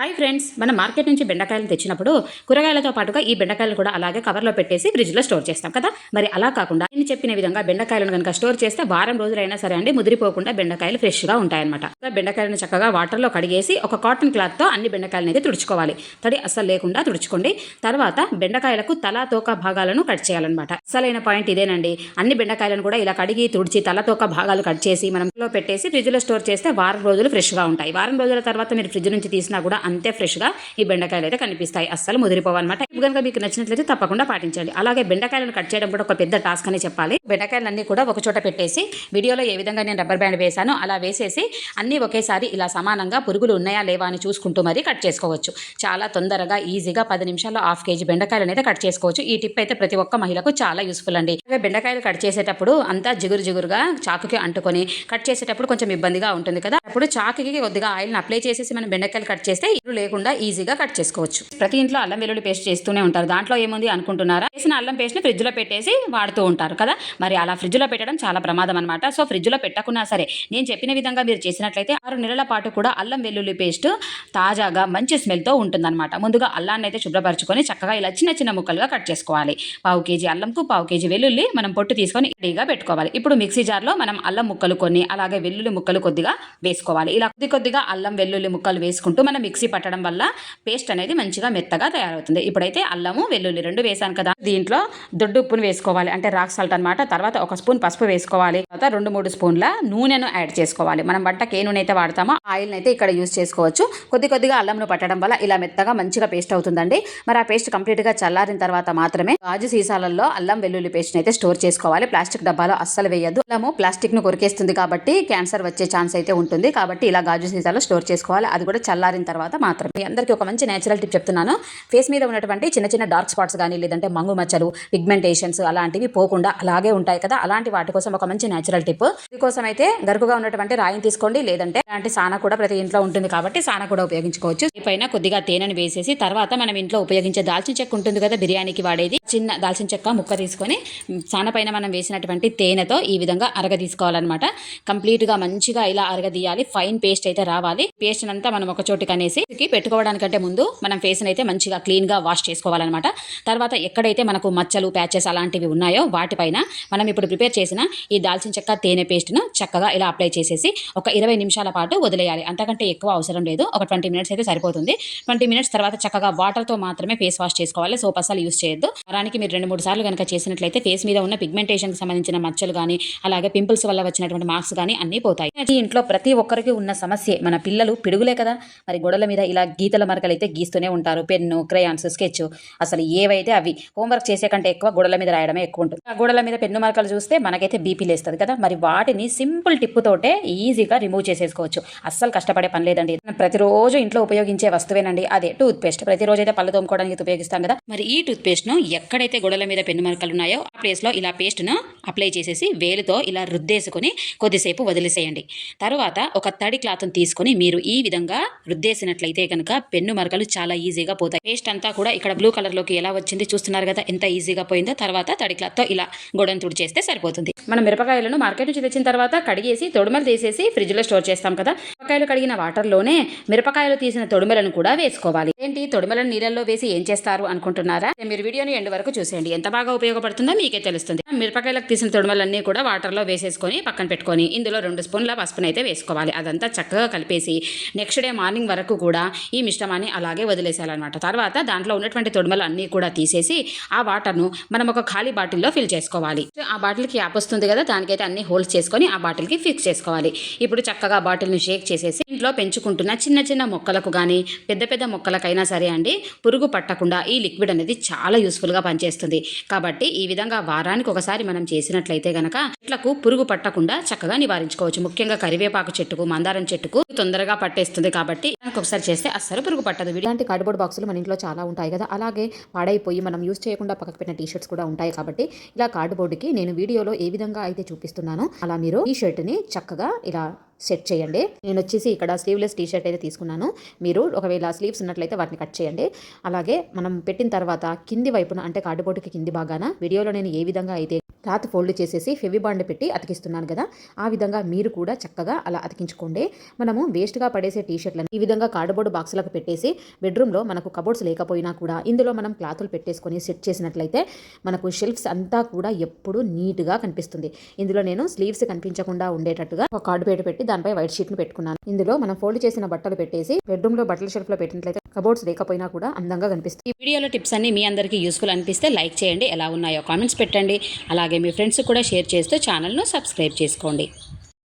Hi friends మనం market నుంచి బెండకాయలు తెచ్చినప్పుడు కూరగాయలతో పాటుగా ఈ బెండకాయలు కూడా అలాగే కవర్లో పెట్టేసి ఫ్రిడ్జ్లో స్టోర్ చేస్తాం కదా? మరి అలా కాకుండా నేను చెప్పిన విధంగా బెండకాయలను కనుక స్టోర్ చేస్తే వారం రోజులైనా సరే అండి ముదిరిపోకుండా బెండకాయలు ఫ్రెష్గా ఉంటాయన్నమాట. బెండకాయలను చక్కగా వాటర్లో కడిగేసి ఒక కాటన్ క్లాత్తో అన్ని బెండకాయలను అయితే తుడుచుకోవాలి. తడి అస్సలు లేకుండా తుడుచుకోండి. తర్వాత బెండకాయలకు తల తోక భాగాలను కట్ చేయాలన్నమాట. అసలైన పాయింట్ ఇదేనండి. అన్ని బెండకాయలను కూడా ఇలా కడిగి తుడిచి తల తోక భాగాలు కట్ చేసి మనం పెట్టేసి ఫ్రిడ్జ్లో స్టోర్ చేస్తే వారం రోజులు ఫ్రెష్గా ఉంటాయి. వారం రోజుల తర్వాత మీరు ఫ్రిడ్జ్ నుంచి తీసినా కూడా అంతే ఫ్రెష్గా ఈ బెండకాయలు అయితే కనిపిస్తాయి. అస్సలు ముదిరిపోవన్నమాట. ఇవి కనుక మీకు నచ్చినట్లయితే తప్పకుండా పాటించండి. అలాగే బెండకాయలను కట్ చేయడం కూడా ఒక పెద్ద టాస్క్ అని చెప్పాలి. బెండకాయలన్నీ కూడా ఒక చోట పెట్టేసి వీడియోలో ఏ విధంగా నేను రబ్బర్ బ్యాండ్ వేశాను అలా వేసేసి అన్నీ ఒకేసారి ఇలా సమానంగా పురుగులు ఉన్నాయా లేవా అని చూసుకుంటూ మరీ కట్ చేసుకోవచ్చు. చాలా తొందరగా ఈజీగా పది నిమిషాల్లో హాఫ్ కేజీ బెండకాయలు అయితే కట్ చేసుకోవచ్చు. ఈ టిప్ అయితే ప్రతి ఒక్క మహిళకు చాలా యూస్ఫుల్ అండి. బెండకాయలు కట్ చేసేటప్పుడు అంతా జిగురు జిగురుగా చాకుకి అంటుకొని కట్ చేసేటప్పుడు కొంచెం ఇబ్బందిగా ఉంటుంది కదా. అప్పుడు చాకుకి కొద్దిగా ఆయిల్ని అప్లై చేసేసి మనం బెండకాయలు కట్ చేస్తే ఇల్లు లేకుండా ఈజీగా కట్ చేసుకోవచ్చు. ప్రతి ఇంట్లో అల్లం వెల్లుల్లి పేస్ట్ చేస్తూనే ఉంటారు. దాంట్లో ఏముంది అనుకుంటున్నారా? చేసిన అల్లం పేస్ట్ని ఫ్రిడ్జ్లో పెట్టేసి వాడుతూ ఉంటారు కదా? మరి అలా ఫ్రిడ్జ్లో పెట్టడం చాలా ప్రమాదం అనమాట సో ఫ్రిడ్జ్లో పెట్టకున్నా సరే నేను చెప్పిన విధంగా మీరు చేసినట్లయితే ఆరు నెలల పాటు కూడా అల్లం వెల్లుల్లి పేస్ట్ తాజాగా మంచి స్మెల్తో ఉంటుందన్నమాట. ముందుగా అల్లాన్ని అయితే శుభ్రపరచుకొని చక్కగా ఇలా చిన్న చిన్న ముక్కలుగా కట్ చేసుకోవాలి. పావు కేజీ అల్లంకు పావు కేజీ వెల్లుల్లి మనం పొట్టు తీసుకొని రెడీగా పెట్టుకోవాలి. ఇప్పుడు మిక్సీ జార్లో మనం అల్లం ముక్కలు కొన్ని అలాగే వెల్లుల్లి ముక్కలు కొద్దిగా వేసుకోవాలి. ఇలా కొద్ది కొద్దిగా అల్లం వెల్లుల్లి ముక్కలు వేసుకుంటూ మనం మిక్సీ పట్టడం వల్ల పేస్ట్ అనేది మంచిగా మెత్తగా తయారవుతుంది. ఇప్పుడైతే అల్లము వెల్లుల్లి రెండు వేసాను కదా. దీంట్లో దొడ్డు ఉప్పును వేసుకోవాలి. అంటే రాక్ సాల్ట్ అనమాట తర్వాత ఒక స్పూన్ పసుపు వేసుకోవాలి. తర్వాత రెండు మూడు స్పూన్ల నూనెను యాడ్ చేసుకోవాలి. మనం వంటకి ఏ నూనె అయితే వాడతామో ఆయిల్ అయితే ఇక్కడ యూజ్ చేసుకోవచ్చు. కొద్ది కొద్దిగా అల్లంను పట్టడం వల్ల ఇలా మెత్తగా మంచిగా పేస్ట్ అవుతుందండి. మరి ఆ పేస్ట్ కంప్లీట్గా చల్లారిన తర్వాత మాత్రమే గాజు సీసాలలో అల్లం వెల్లుల్లి పేస్ట్ అయితే స్టోర్ చేసుకోవాలి. ప్లాస్టిక్ డబ్బాలో అస్సలు వేయద్దు. అల్లము ప్లాస్టిక్ను కొరికేస్తుంది కాబట్టి క్యాన్సర్ వచ్చే ఛాన్స్ అయితే ఉంటుంది. కాబట్టి ఇలా గాజు సీసాలో స్టోర్ చేసుకోవాలి. అది కూడా చల్లారిన తర్వాత మాత్రమే. మీ అందరికీ ఒక మంచి నేచురల్ టిప్ చెప్తున్నాను. ఫేస్ మీద ఉన్నటువంటి చిన్న చిన్న డార్క్ స్పాట్స్ కానీ లేదంటే మంగు మచ్చలు పిగ్మెంటేషన్స్ అలాంటివి పోకుండా అలాగే ఉంటాయి కదా. అలాంటి వాటి కోసం ఒక మంచి నేచురల్ టిప్ దీనికోసం అయితే గరుకుగా ఉన్నటువంటి రాయిని తీసుకోండి. లేదంటే అలాంటి సానా కూడా ప్రతి ఇంట్లో ఉంటుంది కాబట్టి సానా కూడా ఉపయోగించుకోవచ్చు. పైన కొద్దిగా తేనెను వేసేసి తర్వాత మనం ఇంట్లో ఉపయోగించే దాల్చిన చెక్క ఉంటుంది కదా బిర్యానీకి వాడేది. చిన్న దాల్చిన చెక్క ముక్క తీసుకొని సాన పైన మనం వేసినటువంటి తేనెతో ఈ విధంగా అరగ తీసుకోవాలన్నమాట. కంప్లీట్గా మంచిగా ఇలా అరగదీయాలి ఫైన్ పేస్ట్ అయితే రావాలి. పేస్ట్ అంతా మనం ఒక చోటుకి అనేసి పెట్టుకోవడానికంటే ముందు మనం ఫేస్ అయితే మంచిగా క్లీన్గా వాష్ చేసుకోవాలన్నమాట. తర్వాత ఎక్కడైతే మనకు మచ్చలు ప్యాచెస్ అలాంటివి ఉన్నాయో వాటిపైన మనం ఇప్పుడు ప్రిపేర్ చేసిన ఈ దాల్చిన చెక్క తేనె పేస్ట్ను చక్కగా ఇలా అప్లై చేసేసి ఒక ఇరవై నిమిషాల పాటు వదిలేయాలి. అంతకంటే ఎక్కువ అవసరం లేదు. ఒక ట్వంటీ మినిట్స్ అయితే సరిపోతుంది. ట్వంటీ మినిట్స్ తర్వాత చక్కగా వాటర్తో మాత్రమే ఫేస్ వాష్ చేసుకోవాలి. సోప్ అసలు యూస్ చేయొద్దు. వారానికి మీరు రెండు మూడు సార్లు కనుక చేసినట్లయితే ఫేస్ మీద ఉన్న పిగ్మెంటేషన్కి సంబంధించిన మచ్చలు కానీ అలాగే పింపుల్స్ వల్ల వచ్చినటువంటి మార్క్స్ కానీ అన్నీ పోతాయి. ఈ ఇంట్లో ప్రతి ఒక్కరికి ఉన్న సమస్య. మన పిల్లలు పిడుగులే కదా. మరి గొడవల మీద ఇలా గీతల మరకలు అయితే గీస్తూనే ఉంటారు. Pen crayons sketch. అసలు ఏవైతే అవి హోంవర్క్ చేసే కంటే ఎక్కువ గోడల మీద రాయడమే ఎక్కువ ఉంటుంది. ఆ గోడల మీద పెన్ను మరకలు చూస్తే మనకైతే బీపీ లేస్తుంది కదా. మరి వాటిని సింపుల్ టిప్ తోటే ఈజీగా రిమూవ్ చేసేసుకోవచ్చు. అస్సలు కష్టపడే పని లేదండి. ప్రతిరోజు ఇంట్లో ఉపయోగించే వస్తువేనండి. అదే టూత్ పేస్ట్ ప్రతిరోజు అయితే పళ్ళు తోముకోవడానికి ఉపయోగిస్తాం కదా. మరి ఈ టూత్ పేస్ట్ను ఎక్కడైతే గోడల మీద పెన్ను మరకలు ఉన్నాయో ఆ ప్లేస్లో ఇలా పేస్ట్ను అప్లై చేసేసి వేలుతో ఇలా రుద్దేసుకొని కొద్దిసేపు వదిలేసేయండి. తర్వాత ఒక తడి క్లాత్ తీసుకొని మీరు ఈ విధంగా రుద్దేసినట్లయితే కనుక పెన్ను మరకలు చాలా ఈజీగా పోతాయి. పేస్ట్ అంతా కూడా ఇక్కడ బ్లూ కలర్లోకి ఎలా వచ్చింది చూస్తున్నారు కదా ఎంత ఈజీగా పోయిందో తర్వాత తడి క్లాత్తో ఇలా గోడను తుడిచేస్తే సరిపోతుంది. మనం మిరపకాయలను మార్కెట్ నుంచి తెచ్చిన తర్వాత కడిగేసి తొడుమలు తీసేసి ఫ్రిడ్జ్లో స్టోర్ చేస్తాం కదా మిరపకాయలు కడిగిన వాటర్లోనే మిరపకాయలు తీసిన తొడుమలను కూడా వేసుకోవాలి. ఏంటి? తొడుమలను నీళ్ళల్లో వేసి ఏం చేస్తారు అనుకుంటున్నారా? మీరు వీడియోని ఎండ్ వరకు చూసేయండి. ఎంత బాగా ఉపయోగపడుతుందో మీకే తెలుస్తుంది. మిరపకాయలకు తీసిన తొడుమలన్నీ కూడా వాటర్లో వేసేసుకొని పక్కన పెట్టుకొని ఇందులో రెండు స్పూన్ల పసుపునైతే అయితే వేసుకోవాలి అదంతా చక్కగా కలిపేసి నెక్స్ట్ డే మార్నింగ్ వరకు కూడా ఈ మిశ్రమాన్ని అలాగే వదిలేసేయాలన్నమాట. తర్వాత దాంట్లో ఉన్నటువంటి తొడుమలు అన్నీ కూడా తీసేసి ఆ వాటర్ను మనం ఒక ఖాళీ బాటిల్లో ఫిల్ చేసుకోవాలి. ఆ బాటిల్కి యాప్ వస్తుంది కదా దానికైతే అన్ని హోల్స్ చేసుకొని ఆ బాటిల్కి ఫిక్స్ చేసుకోవాలి. ఇప్పుడు చక్కగా బాటిల్ని షేక్ చేసేసి ఇంట్లో పెంచుకుంటున్న చిన్న చిన్న మొక్కలకు కానీ పెద్ద పెద్ద మొక్కలకైనా సరే అండి పురుగు పట్టకుండా ఈ లిక్విడ్ అనేది చాలా యూస్ఫుల్గా పనిచేస్తుంది. కాబట్టి ఈ విధంగా వారానికి ఒకసారి మనం చేసినట్లయితే గనక చెట్లకు పురుగు పట్టకుండా చక్కగా నివారించుకోవచ్చు. ముఖ్యంగా కరివేపాకు చెట్టు చెట్టుకు మందారం చెట్టుకు తొందరగా పట్టేస్తుంది కాబట్టి ఒకసారి చేస్తే అస్సలు పురుగు పట్టదు. ఇలాంటి కార్డ్బోర్డ్ బాక్సులు మన ఇంట్లో చాలా ఉంటాయి కదా. అలాగే పాడైపోయి మనం యూజ్ చేయకుండా పక్కకు పెట్టిన టీ షర్ట్స్ కూడా ఉంటాయి కాబట్టి ఇలా కార్డ్బోర్డ్కి నేను వీడియోలో ఏ విధంగా అయితే చూపిస్తున్నానో అలా మీరు ఈ షర్ట్ని చక్కగా ఇలా సెట్ చేయండి. నేను వచ్చేసి ఇక్కడ స్లీవ్లెస్ టీ షర్ట్ అయితే తీసుకున్నాను. మీరు ఒకవేళ స్లీవ్స్ ఉన్నట్లయితే వాటిని కట్ చేయండి. అలాగే మనం పెట్టిన తర్వాత కింది వైపున అంటే కార్డుబోర్డుకి కింది భాగాన వీడియోలో నేను ఏ విధంగా అయితే క్లాత్ ఫోల్డ్ చేసేసి ఫెవిబాండ్ పెట్టి అతికిస్తున్నాను కదా ఆ విధంగా మీరు కూడా చక్కగా అలా అతికించుకోండి. మనము వేస్ట్గా పడేసే టీషర్ట్లను ఈ విధంగా కార్డ్బోర్డ్ బాక్సులకు పెట్టేసి బెడ్రూమ్లో మనకు కబోర్డ్స్ లేకపోయినా కూడా ఇందులో మనం క్లాతులు పెట్టేసుకొని సెట్ చేసినట్లయితే మనకు షెల్ఫ్స్ అంతా కూడా ఎప్పుడూ నీట్గా కనిపిస్తుంది. ఇందులో నేను స్లీవ్స్ కనిపించకుండా ఉండేటట్టుగా ఒక కార్డు పేట పెట్టి దానిపై వైట్ షీట్ను పెట్టుకున్నాను. ఇందులో మనం ఫోల్డ్ చేసిన బట్టలు పెట్టేసి బెడ్రూమ్లో బట్టల షెల్ఫ్లో పెట్టినట్లయితే కబోర్డ్స్ లేకపోయినా కూడా అందంగా కనిపిస్తుంది. ఈ వీడియోలో టిప్స్ అన్ని మీ అందరికీ యూస్ఫుల్ అనిపిస్తే లైక్ చేయండి. ఎలా ఉన్నాయో కామెంట్స్ పెట్టండి. అలాగే మీ ఫ్రెండ్స్ కూడా షేర్ చేస్తూ ఛానల్ను సబ్స్క్రైబ్ చేసుకోండి.